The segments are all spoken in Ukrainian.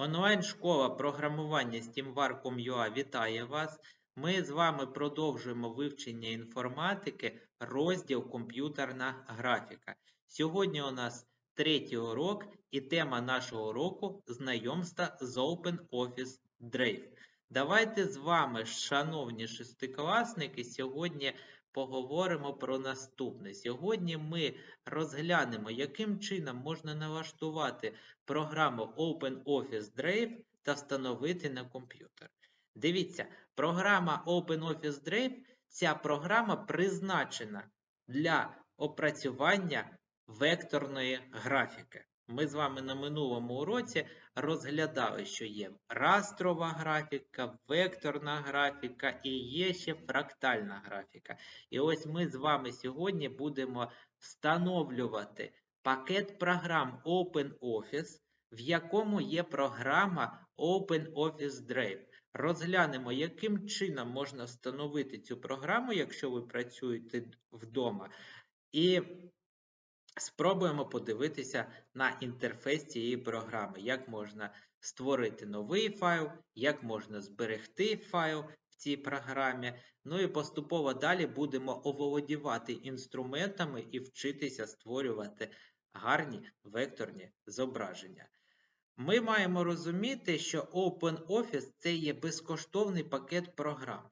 Онлайн-школа програмування SteamVar.com.ua вітає вас. Ми з вами продовжуємо вивчення інформатики, розділ комп'ютерна графіка. Сьогодні у нас третій урок і тема нашого уроку знайомство з OpenOffice Drive. Давайте з вами, шановні шестикласники, сьогодні поговоримо про наступне. Сьогодні ми розглянемо, яким чином можна налаштувати програму OpenOffice Drive та встановити на комп'ютер. Дивіться, програма OpenOffice Drive, ця програма призначена для опрацювання векторної графіки. Ми з вами на минулому уроці розглядали, що є растрова графіка, векторна графіка і є ще фрактальна графіка. І ось ми з вами сьогодні будемо встановлювати пакет програм OpenOffice, в якому є програма OpenOffice Drive. Розглянемо, яким чином можна встановити цю програму, якщо ви працюєте вдома. І спробуємо подивитися на інтерфейс цієї програми, як можна створити новий файл, як можна зберегти файл в цій програмі. Ну і поступово далі будемо оволодівати інструментами і вчитися створювати гарні векторні зображення. Ми маємо розуміти, що OpenOffice це є безкоштовний пакет програм.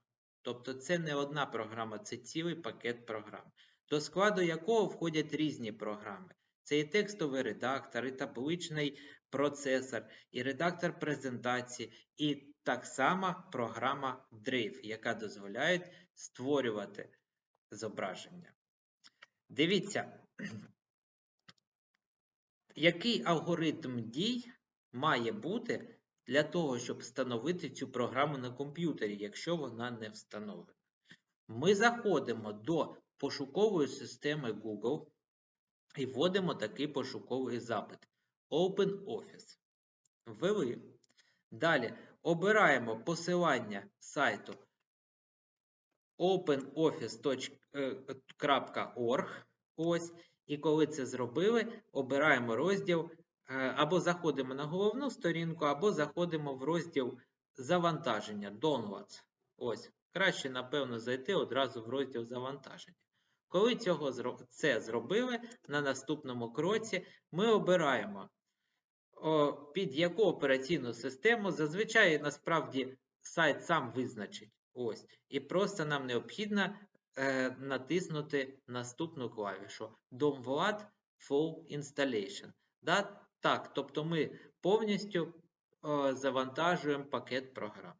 Тобто це не одна програма, це цілий пакет програм, до складу якого входять різні програми. Це і текстовий редактор, і табличний процесор, і редактор презентації, і так само програма Drive, яка дозволяє створювати зображення. Дивіться, який алгоритм дій має бути для того, щоб встановити цю програму на комп'ютері, якщо вона не встановлена. Ми заходимо до пошукової системи Google і вводимо такий пошуковий запит OpenOffice. Ввели. Далі обираємо посилання сайту openoffice.org. Ось. І коли це зробили, обираємо розділ Е, або заходимо на головну сторінку, або заходимо в розділ завантаження Downloads. Ось, краще, напевно, зайти одразу в розділ завантаження. Коли цього, це зробили, на наступному кроці ми обираємо, під яку операційну систему. Зазвичай, насправді, сайт сам визначить. Ось. І просто нам необхідно е, натиснути наступну клавішу Download Full Installation. Так, тобто ми повністю завантажуємо пакет програм.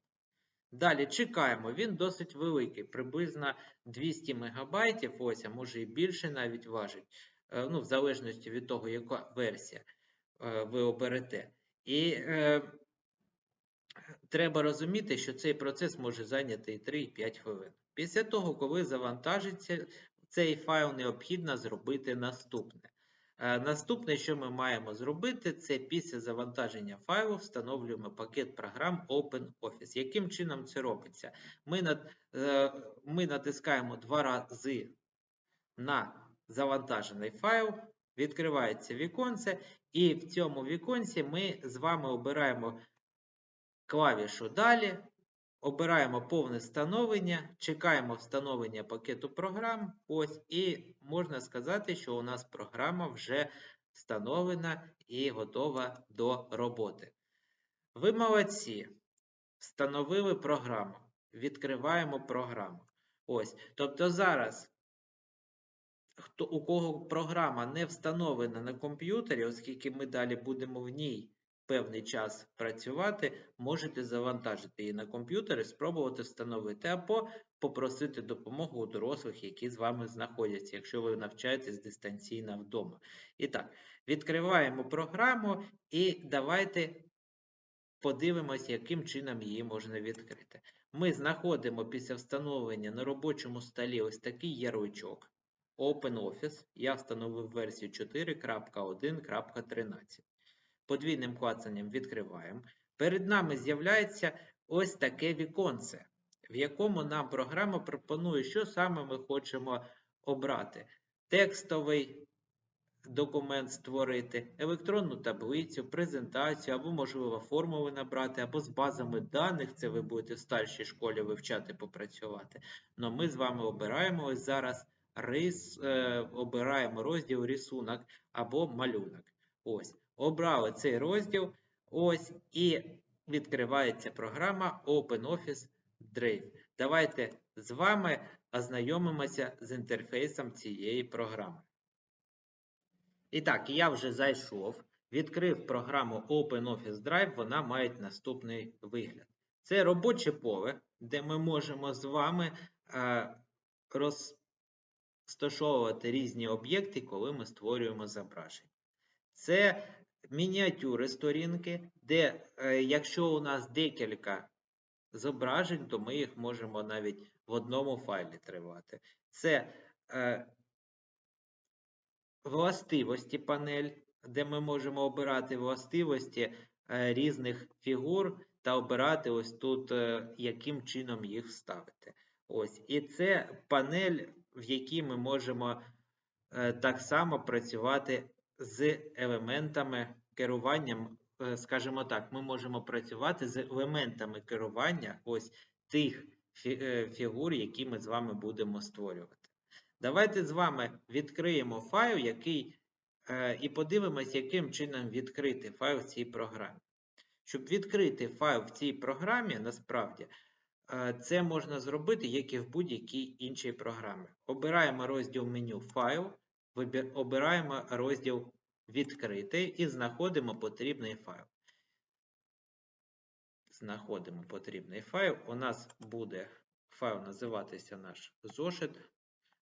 Далі чекаємо, він досить великий, приблизно 200 МБ, ось, а може і більше навіть важить, е, ну, в залежності від того, яка версія е, ви оберете. І е, треба розуміти, що цей процес може зайняти і 3-5 хвилин. Після того, коли завантажиться цей файл, необхідно зробити наступне. Е, наступне, що ми маємо зробити, це після завантаження файлу встановлюємо пакет програм OpenOffice. Яким чином це робиться? Е, ми натискаємо два рази на завантажений файл, відкривається віконце, і в цьому віконці ми з вами обираємо клавішу Далі. Обираємо повне встановлення, чекаємо встановлення пакету програм. Ось, і можна сказати, що у нас програма вже встановлена і готова до роботи. Ви молодці. Встановили програму. Відкриваємо програму. Ось. Тобто зараз, хто, у кого програма не встановлена на комп'ютері, оскільки ми далі будемо в ній певний час працювати, можете завантажити її на комп'ютер і спробувати встановити, або попросити допомогу у дорослих, які з вами знаходяться, якщо ви навчаєтесь дистанційно вдома. І так, відкриваємо програму і давайте подивимося, яким чином її можна відкрити. Ми знаходимо після встановлення на робочому столі ось такий ярличок. OpenOffice. Я встановив версію 4.1.13 подвійним клацанням відкриваємо. Перед нами з'являється ось таке віконце, в якому нам програма пропонує, що саме ми хочемо обрати. Текстовий документ створити, електронну таблицю, презентацію, або, можливо, формули набрати, або з базами даних, це ви будете в старшій школі вивчати, попрацювати. Но ми з вами обираємо ось зараз рис, е, обираємо розділ рисунок або малюнок. Ось, обрали цей розділ, ось, і відкривається програма OpenOffice Drive. Давайте з вами ознайомимося з інтерфейсом цієї програми. І так, я вже зайшов, відкрив програму OpenOffice Drive, вона має наступний вигляд. Це робоче поле, де ми можемо з вами е, розташовувати різні об'єкти, коли ми створюємо зображення. Це мініатюри сторінки, де, е, якщо у нас декілька зображень, то ми їх можемо навіть в одному файлі тривати. Це е, властивості панель, де ми можемо обирати властивості е, різних фігур та обирати ось тут, яким чином їх вставити. Ось. І це панель, в якій ми можемо так само працювати з елементами керування. е, Скажімо так, ми можемо працювати з елементами керування ось тих е, фігур, які ми з вами будемо створювати. Давайте з вами відкриємо файл, який, е, і подивимось, яким чином відкрити файл в цій програмі. Щоб відкрити файл в цій програмі, насправді, це можна зробити, як і в будь-якій іншій програмі. Обираємо розділ меню Файл, обираємо розділ Відкрити і знаходимо потрібний файл. Знаходимо потрібний файл. У нас буде файл називатися наш зошит.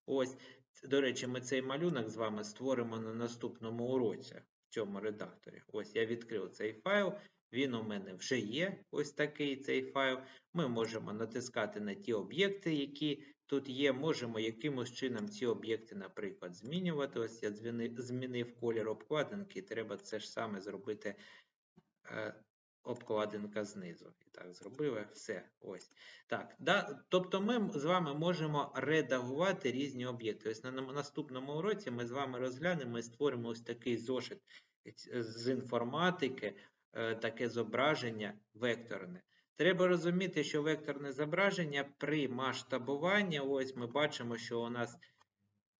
Ось, до речі, ми цей малюнок з вами створимо на наступному уроці в цьому редакторі. Ось я відкрив цей файл. Він у мене вже є. Ось такий цей файл. Ми можемо натискати на ті об'єкти, які тут є. Можемо якимось чином ці об'єкти, наприклад, змінювати. Ось я змінив колір обкладинки. Треба це ж саме зробити е, обкладинка знизу. І так, зробили все. Ось. Так, да, тобто ми з вами можемо редагувати різні об'єкти. Ось на наступному уроці ми з вами розглянемо і створимо ось такий зошит з інформатики, е, таке зображення векторне. Треба розуміти, що векторне зображення при масштабуванні, ось ми бачимо, що у нас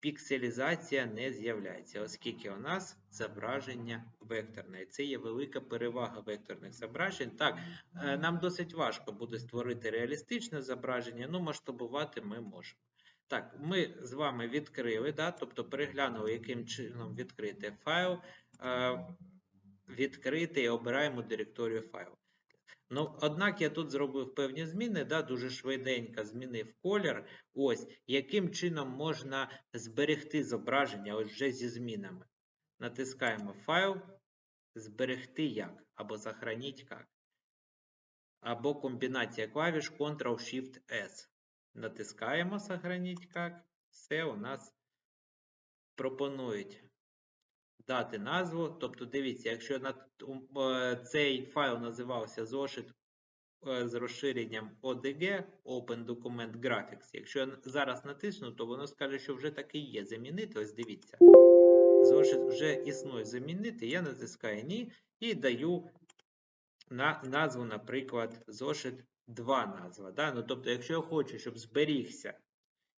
пікселізація не з'являється, оскільки у нас зображення векторне. Це є велика перевага векторних зображень. Так, е, нам досить важко буде створити реалістичне зображення, ну масштабувати ми можемо. Так, ми з вами відкрили, да, тобто переглянули, яким чином відкрити файл, е, відкрити і обираємо директорію файлу. Ну, однак я тут зробив певні зміни, да, дуже швиденько змінив колір. Ось, яким чином можна зберегти зображення ось вже зі змінами. Натискаємо файл, зберегти як, або захороніть як. Або комбінація клавіш Ctrl-Shift-S. Натискаємо сохраніть як. Все у нас пропонують дати назву. Тобто, дивіться, якщо е, цей файл називався зошит е, з розширенням ODG, Open Document Graphics. Якщо я зараз натисну, то воно скаже, що вже таки є. Замінити. Ось дивіться. Зошит вже існує замінити. Я натискаю ні і даю на назву, наприклад, зошит 2 назва. Да? Ну, тобто, якщо я хочу, щоб зберігся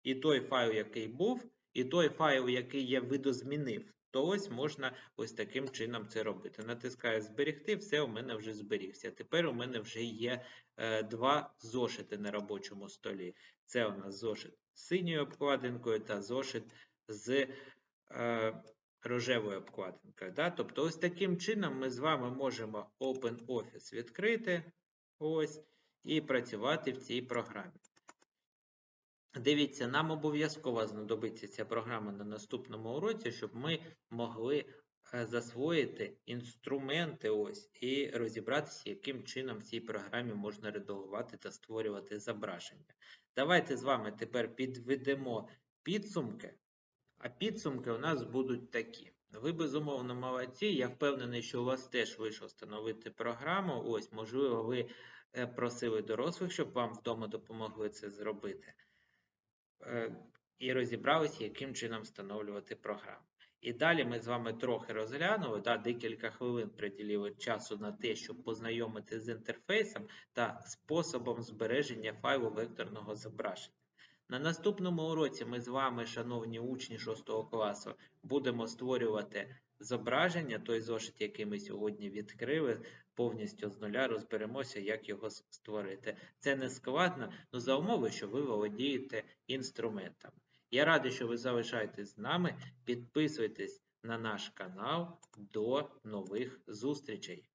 і той файл, який був, і той файл, який я видозмінив, то ось можна ось таким чином це робити. Натискаю зберегти, все у мене вже зберігся. Тепер у мене вже є е, два зошити на робочому столі. Це у нас зошит з синьою обкладинкою та зошит з е, рожевою обкладинкою. Да? Тобто, ось таким чином ми з вами можемо OpenOffice відкрити ось, і працювати в цій програмі. Дивіться, нам обов'язково знадобиться ця програма на наступному уроці, щоб ми могли е, засвоїти інструменти ось і розібратися, яким чином в цій програмі можна редагувати та створювати зображення. Давайте з вами тепер підведемо підсумки, а підсумки у нас будуть такі. Ви безумовно молодці. Я впевнений, що у вас теж вийшло встановити програму. Ось, можливо, ви е, просили дорослих, щоб вам вдома допомогли це зробити. Е, І розібралися, яким чином встановлювати програму. І далі ми з вами трохи розглянули, да, декілька хвилин приділили часу на те, щоб познайомити з інтерфейсом та способом збереження файлу векторного зображення. На наступному уроці ми з вами, шановні учні 6 класу, будемо створювати зображення, той зошит, який ми сьогодні відкрили, повністю з нуля розберемося, як його створити. Це не складно, але за умови, що ви володієте інструментами. Я радий, що ви залишаєтесь з нами. Підписуйтесь на наш канал. До нових зустрічей!